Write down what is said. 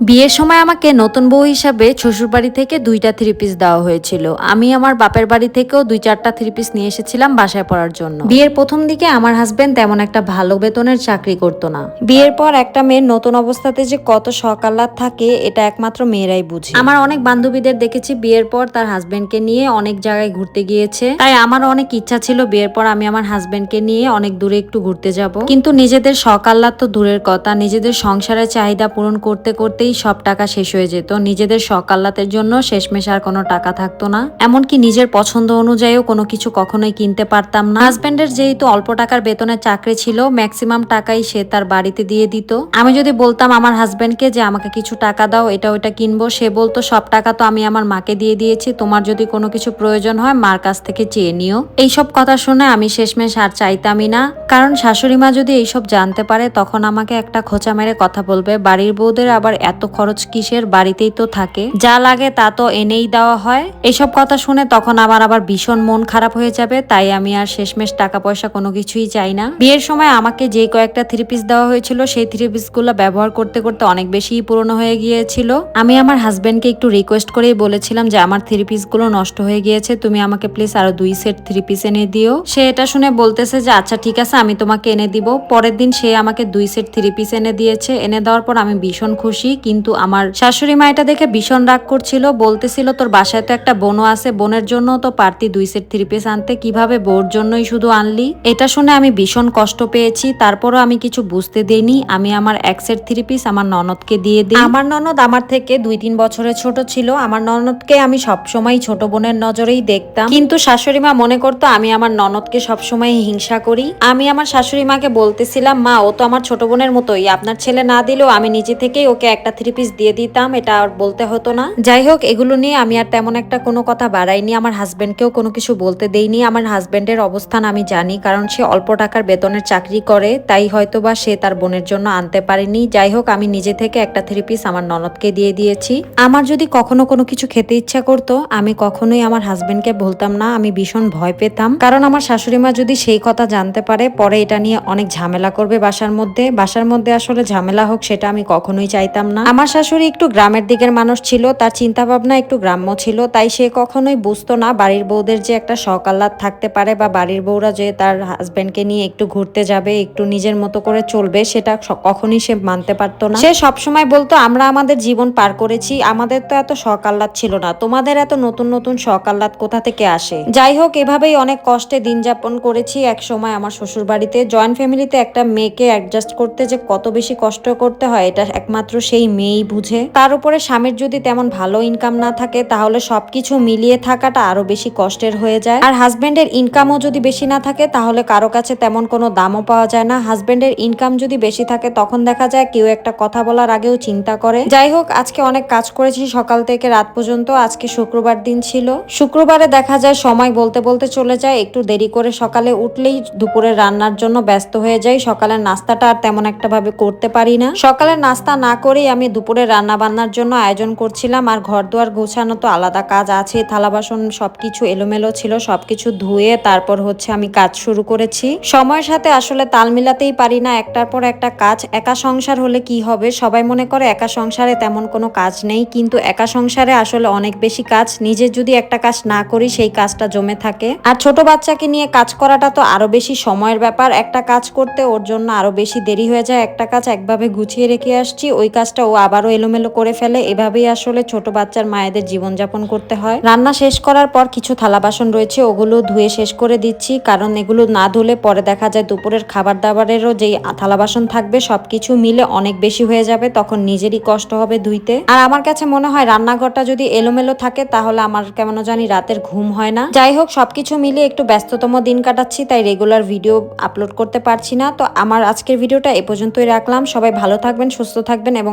বিয়ের সময় আমাকে নতুন বউ হিসাবে শ্বশুরবাড়ি থেকে দুইটা থ্রি পিস দেওয়া হয়েছিল। আমি আমার বাপের বাড়ি থেকেও দুই চারটা থ্রি পিস নিয়ে এসেছিলাম বাসায় পড়ার জন্য। বিয়ের প্রথম দিকে আমার হাজবেন্ড তেমন একটা ভালো বেতনের চাকরি করতো না। বিয়ের পর একটা মেয়ের নতুন অবস্থাতে যে কত সকালাত থাকে, এটা একমাত্র মেয়েরাই বুঝে। আমার অনেক বান্ধবীদের দেখেছি বিয়ের পর তার হাজবেন্ডকে নিয়ে অনেক জায়গায় ঘুরতে গিয়েছে। তাই আমার অনেক ইচ্ছা ছিল বিয়ের পর আমি আমার হাজবেন্ডকে নিয়ে অনেক দূরে একটু ঘুরতে যাব। কিন্তু নিজেদের সকাল্লাত তো দূরের কথা। নিজেদের সংসারের চাহিদা পূরণ করতে করতে করতেই সব টাকা শেষ হয়ে যেত। নিজেদের সকাল্লাতের জন্য শেষমেশ আর কোনো টাকা থাকতো না। এমনকি নিজের পছন্দ অনুযায়ীও কোনো কিছু কখনোই কিনতে পারতাম না। হাজবেন্ডের যেহেতু অল্প টাকার বেতনের চাকরি ছিল, ম্যাক্সিমাম টাকাই সে তার বাড়িতে দিয়ে দিত। আমি যদি বলতাম আমার হাজবেন্ডকে যে, আমাকে কিছু টাকা দাও, এটা ওইটা কিনবো, সে বলতো, সব টাকা তো আমি আমার মাকে দিয়ে দিয়েছি, তোমার যদি কোনো কিছু প্রয়োজন হয়, মার কাছ থেকে চেয়ে নিও। এইসব কথা শুনে আমি শেষমেশ আর চাইতামই না। কারণ শাশুড়ি মা যদি এইসব জানতে পারে, তখন আমাকে একটা খোঁচা মেরে কথা বলবে। বাড়ির বউদের আবার এত খরচ কিসের? বাড়িতেই তো থাকে। যা লাগে তা তো এনেই দেওয়া হয়। এসব কথা শুনে তখন আমার আবার ভীষণ মন খারাপ হয়ে যাবে, তাই আমি আর শেষমেশ টাকা পয়সা কোনো কিছুই চাই না। বিয়ের সময় আমাকে যে কয়েকটা থ্রি পিস দেওয়া হয়েছিল, সেই থ্রি পিসগুলো ব্যবহার করতে করতে অনেক বেশি পুরনো হয়ে গিয়েছিল। আমি আমার হাজবেন্ডকে একটু রিকোয়েস্ট করেই বলেছিলাম যে, আমার থ্রি পিসগুলো নষ্ট হয়ে গিয়েছে, তুমি আমাকে প্লিজ আরও দুই সেট থ্রি পিস এনে দিও। সে এটা শুনে বলতেছে যে আচ্ছা ঠিক আছে, আমি তোমাকে এনে দিব। পরের দিন সে আমাকে দুই সেট থ্রি পিস এনে দিয়েছে। এনে দেওয়ার পর আমি ভীষণ খুশি। কিন্তু আমার শাশুড়ি মা এটা দেখে ভীষণ রাগ করছিল, বলতেছিল, তোর বাসায় তো একটা বোনও আছে, বোনের জন্য তো পারতি দুই সেট থ্রি পিস আনতে, কীভাবে বোর জন্যই শুধু আনলি? এটা শুনে আমি ভীষণ কষ্ট পেয়েছি, তারপরও আমি কিছু বুঝতে দেইনি, আমি আমার এক সেট থ্রি পিস আমার ননদকে দিয়ে দিই। আমার ননদ আমার থেকে দুই তিন বছরের ছোট ছিল, আমার ননদকে আমি সবসময় ছোট বোনের নজরেই দেখতাম। কিন্তু শাশুড়ি মা মনে করতো, আমি আমার ননদকে সবসময় হিংসা করি। আমি আমার শাশুড়ি মাকে বলতেছিলাম, মা, ও তো আমার ছোট বোনের মতোই, আপনার ছেলে না দিলেও আমি নিজে থেকেই ওকে একটা থ্রি পিস দিয়ে দিতাম, এটা আর বলতে হতো না। যাই হোক এগুলো নিয়ে আমি আর তেমন একটা কোনো কথা বাড়াইনি। আমার হাজবেন্ডকেও কোনো কিছু বলতে দেইনি। আমার হাজবেন্ডের অবস্থান আমি জানি, কারণ সে অল্প টাকার বেতনের চাকরি করে, তাই হয়তো বা সে তার বোনের জন্য আনতে পারেনি। যাই হোক আমি নিজে থেকে একটা থ্রি পিস আমার ননদকে দিয়ে দিয়েছি। আমার যদি কখনো কোনো কিছু খেতে ইচ্ছা করতো, আমি কখনোই আমার হাজবেন্ডকে বলতাম না। আমি ভীষণ ভয় পেতাম। কারণ আমার শাশুড়ি মা যদি সেই কথা জানতে পারে, পরে এটা নিয়ে অনেক ঝামেলা করবে বাসার মধ্যে। বাসার মধ্যে আসলে ঝামেলা হোক, সেটা আমি কখনোই চাইতাম না। আমার শাশুড়ি একটু গ্রামের দিকের মানুষ ছিল, তার চিন্তা ভাবনা একটু গ্রাম্য ছিল, তাই সে কখনোই বুঝতো না বাড়ির বউদের যে একটা সকাল্লাদ থাকতে পারে বা বাড়ির বউরা যে তার হাজবেন্ডকে নিয়ে একটু ঘুরতে যাবে, একটু নিজের মতো করে চলবে, সেটা কখনই সে মানতে পারতো না। সে সবসময় বলতো, আমরা আমাদের জীবন পার করেছি, আমাদের তো এত সকাল্লাদ ছিল না, তোমাদের এত নতুন নতুন সকাল্লাদ কোথা থেকে আসে? যাই হোক, এভাবেই অনেক কষ্টে দিন যাপন করেছি এক সময় আমার শ্বশুর বাড়িতে জয়েন্ট ফ্যামিলিতে একটা মেয়েকে অ্যাডজাস্ট করতে যে কত বেশি কষ্ট করতে হয়, এটা একমাত্র সেই মেয়েই বুঝে। তার উপরে স্বামীর যদি তেমন ভালো ইনকাম না থাকে, তাহলে সবকিছু মিলিয়ে থাকাটা আরও বেশি কষ্টের হয়ে যায়। আর হাজবেন্ডের ইনকামও যদি বেশি না থাকে, তাহলে কারও কাছে তেমন কোনো দামও পাওয়া যায় না। হাজবেন্ডের ইনকাম যদি বেশি থাকে, তখন দেখা যায় কেউ একটা কথা বলার আগেও চিন্তা করে। যাই হোক, আজকে অনেক কাজ করেছি সকাল থেকে রাত পর্যন্ত। আজকে শুক্রবার দিন ছিল। শুক্রবারে দেখা যায় সময় বলতে বলতে চলে যায়। একটু দেরি করে সকালে উঠলেই দুপুরে রান্নার জন্য ব্যস্ত হয়ে যাই। সকালের নাস্তাটা আর তেমন একটা ভাবে করতে পারি না। সকালের নাস্তা না করেই আমি দুপুরে রান্না বান্নার জন্য আয়োজন করছিলাম আর ঘর দুয়ার গোছানো তো আলাদা কাজ আছে, থালা বাসন সবকিছু এলোমেলো ছিল, সবকিছু ধুয়ে তারপর হচ্ছে আমি কাজ শুরু করেছি। সময়ের সাথে আসলে তাল মিলাতেই পারি না, একটার পর একটা কাজ, একা সংসার হলে কি হবে? সবাই মনে করে একা সংসারে তেমন কোনো কাজ নেই, কিন্তু একা সংসারে আসলে অনেক বেশি কাজ, নিজে যদি একটা কাজ না করি সেই কাজটা জমে থাকে। আর ছোট বাচ্চাকে নিয়ে কাজ করাটা তো আরও বেশি সময়ের ব্যাপার, একটা কাজ করতে ওর জন্য আরও বেশি দেরি হয়ে যায়, একটা কাজ একভাবে গুছিয়ে রেখে আসছি, ওই কাজটা ও আবারও এলোমেলো করে ফেলে। এভাবেই আসলে ছোট বাচ্চার মায়েদের জীবনযাপন করতে হয়। রান্না শেষ করার পর কিছু থালা বাসন রয়েছে, ওগুলো ধুয়ে শেষ করে দিচ্ছি। কারণ এগুলো না ধুলে পরে দেখা যায় দুপুরের খাবার দাবারেরও যেই থালা বাসন থাকবে, সবকিছু মিলে অনেক বেশি হয়ে যাবে, তখন নিজেরই কষ্ট হবে ধুইতে। আর আমার কাছে মনে হয় রান্নাঘরটা যদি এলোমেলো থাকে, তাহলে আমার কেমন জানি রাতের ঘুম হয় না। যাই হোক, সবকিছু মিলিয়ে একটু ব্যস্ততম দিন কাটাচ্ছি, তাই রেগুলার ভিডিও আপলোড করতে পারছি না। তো আমার আজকের ভিডিওটা এ পর্যন্তই রাখলাম। সবাই ভালো থাকবেন, সুস্থ থাকবেন এবং